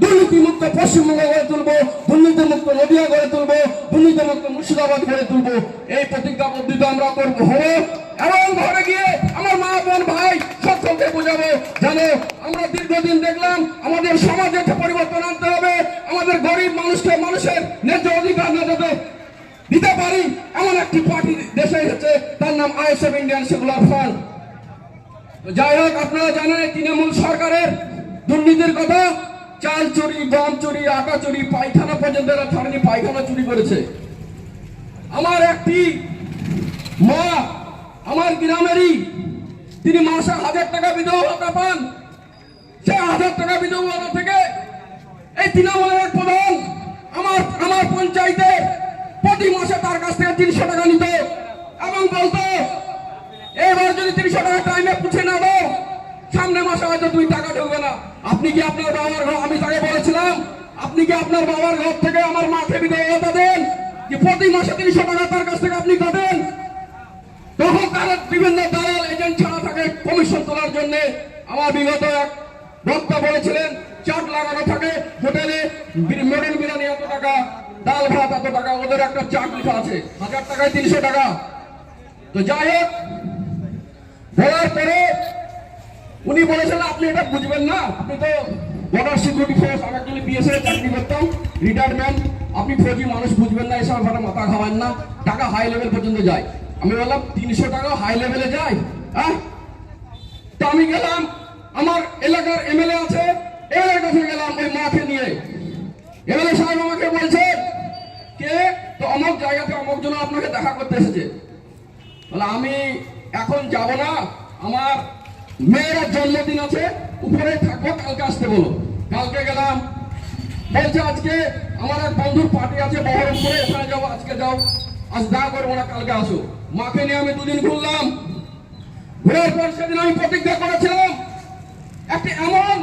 দুর্নীতিমুক্ত পশ্চিমবঙ্গ গড়ে তুলবো, দুর্নীতিমুক্ত নদিয়া গড়ে তুলবো, দুর্নীতিমুক্ত মুর্শিদাবাদ গড়ে তুলবো। এই প্রতিজ্ঞাবদ্ধতা আমরা করব। হব এবং ঘরে গিয়ে আমার মা, বোন, ভাই সকলকে বোঝাবো জানো আমরা দীর্ঘদিন দেখলাম আমাদের সমাজে একটা পরিবর্তন আনতে হবে, আমাদের গরিব মানুষকে মানুষের ন্যায্য অধিকার না যাতে দিতে পারি, এমন একটি পার্টি দেশে এসেছে, তার নাম আইএসএফ ইন্ডিয়ান সেকুলার ফ্রন্ট। যাই হোক, আপনারা জানেন তৃণমূল সরকারের দুর্নীতির কথা চাল চুরি, গম চুরি, আটা চুরি, পায়খানা পর্যন্ত এরা ছাড়েনি, পায়খানা চুরি করেছে। আমার একটি মা, আমার গ্রামেরই, তিনি মাসে হাজার টাকা বিধবা ভাতা পান। সে হাজার টাকা বিধবা ভাতা থেকে এই তৃণমূলের প্রধান আমার আমার পঞ্চায়েতে প্রতি মাসে তার কাছ থেকে তিনশো টাকা নিত এবং বলতো, এবার যদি তিনশো টাকা টাইমে পুছে না দাও, সামনে মাসে হয়তো দুই টাকা ঢুকবে না। আপনি কি আপনার বাবার ঘর, আমি তাকে বলেছিলাম, আপনি কি আপনার বাবার ঘর থেকে আমার মাকে বিদায় ভাতা দেন? যে প্রতি মাসে তিনশো টাকা তার কাছ থেকে আপনি কাটেন তখন তারা বিভিন্ন দালাল এজেন্ট ছাড়া থাকে কমিশন তোলার জন্য আমার বিগত এক বক্তা বলেছিলেন, চাট লাগানো থাকে হোটেলে মডেল বিরিয়ানি এত টাকা, ডাল ভাত এত টাকা, ওদের একটা চাট লিখা আছে, হাজার টাকায় তিনশো টাকা। তো যাই হোক, বলার পরে উনি বলেছিলেন আপনি এটা বুঝবেন না। আপনি তো বর্ডার সিকিউরিটি ফোর্স আমি অ্যাকচুয়ালি বিএসএফ চাকরি করতাম রিটায়ারমেন্ট আপনি ফৌজি মানুষ, বুঝবেন না এসব ব্যাপারে মাথা খাওয়ান না। টাকা হাই লেভেল পর্যন্ত যায়। আমি বললাম, তিনশো টাকা হাই লেভেলে যায়? হ্যাঁ? তো আমি গেলাম, আমার এলাকার এমএলএ আছে এমএলএ কাছে গেলাম ওই মাকে নিয়ে। এমএলএ সাহেব আমাকে বলছে, কে? তো অমুক জায়গাতে অমুক জন আপনাকে দেখা করতে এসেছে। বলে, আমি এখন যাব না। আমার মেয়ের জন্মদিন আছে উপরে থাকব কালকে আসতে বলো। কালকে গেলাম। বলছে আজকে আমার এক বন্ধুর পার্টি আছে, বহরমপুরে, এখানে যাব আজকে যাও। আজ দেখা করব না, কালকে আসো। মাকে নিয়ে আমি দুদিন ঘুরলাম। ঘুরার পর সেদিন আমি প্রতিজ্ঞা করেছিলাম, একটি এমন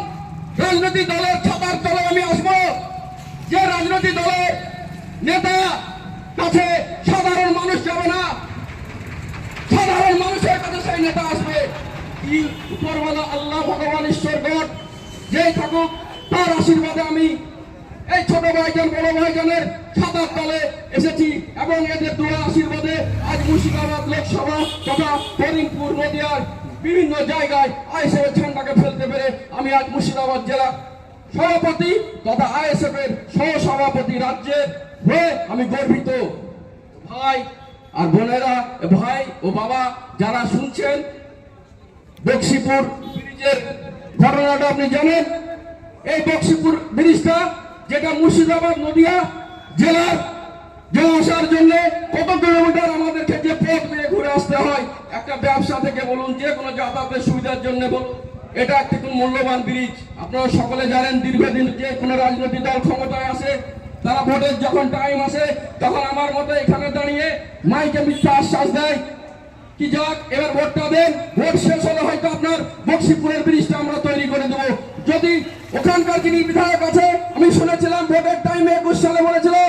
রাজনৈতিক দলের ছাতার তলে আমি আসব, যে রাজনৈতিক দলের নেতা কাছে সাধারণ মানুষ যাবে না। সাধারণ মানুষের কাছে সেই নেতা আসবে। কি উপরওয়ালা আল্লাহ ভগবান ঈশ্বর যেই থাকুক, তার আশীর্বাদে আমি এই ছোট ভাইজান, বড় ভাইজানের ছাতার তলে এসেছি এবং এদের দোয়া আশীর্বাদে আজ মুর্শিদাবাদ লোকসভা তথা করিমপুর নদিয়ার বিভিন্ন জায়গায় আইএসএফ এর ঝান্ডাকে ফেলতে পেরে আমি আজ মুর্শিদাবাদ জেলা সভাপতি তথা আইএসএফ এর সহ সভাপতি রাজ্যের হয়ে আমি গর্বিত। ভাই আর বোনেরা ভাই ও বাবা যারা শুনছেন বক্সিপুর ব্রিজের ঘটনাটা আপনি জানেন। এই বক্সিপুর ব্রিজটা যেটা মুর্শিদাবাদ নদিয়া জেলার যে আসার জন্য কত কিলোমিটার আমাদেরকে যে পথ দিয়ে ঘুরে আসতে হয়, একটা ব্যবসা থেকে বলুন, যে কোনো যাতায়াতের সুবিধার জন্য বলুন, এটা একটি কোন মূল্যবান ব্রিজ। আপনারা সকলে জানেন, দীর্ঘদিন যে কোনো রাজনৈতিক দল ক্ষমতায় আসে, তারা ভোটের যখন টাইম আসে, তখন আমার মতো এখানে দাঁড়িয়ে মাইকে মিথ্যা আশ্বাস দেয় কি যাক, এবার ভোটটা দেন। ভোট শেষ হলে হয়তো আপনার বক্সিপুরের ব্রিজটা আমরা তৈরি করে দেবো। যদি ওখানকার যিনি বিধায়ক আছে আমি শুনেছিলাম ভোটের টাইমে একুশ সালে বলেছিলাম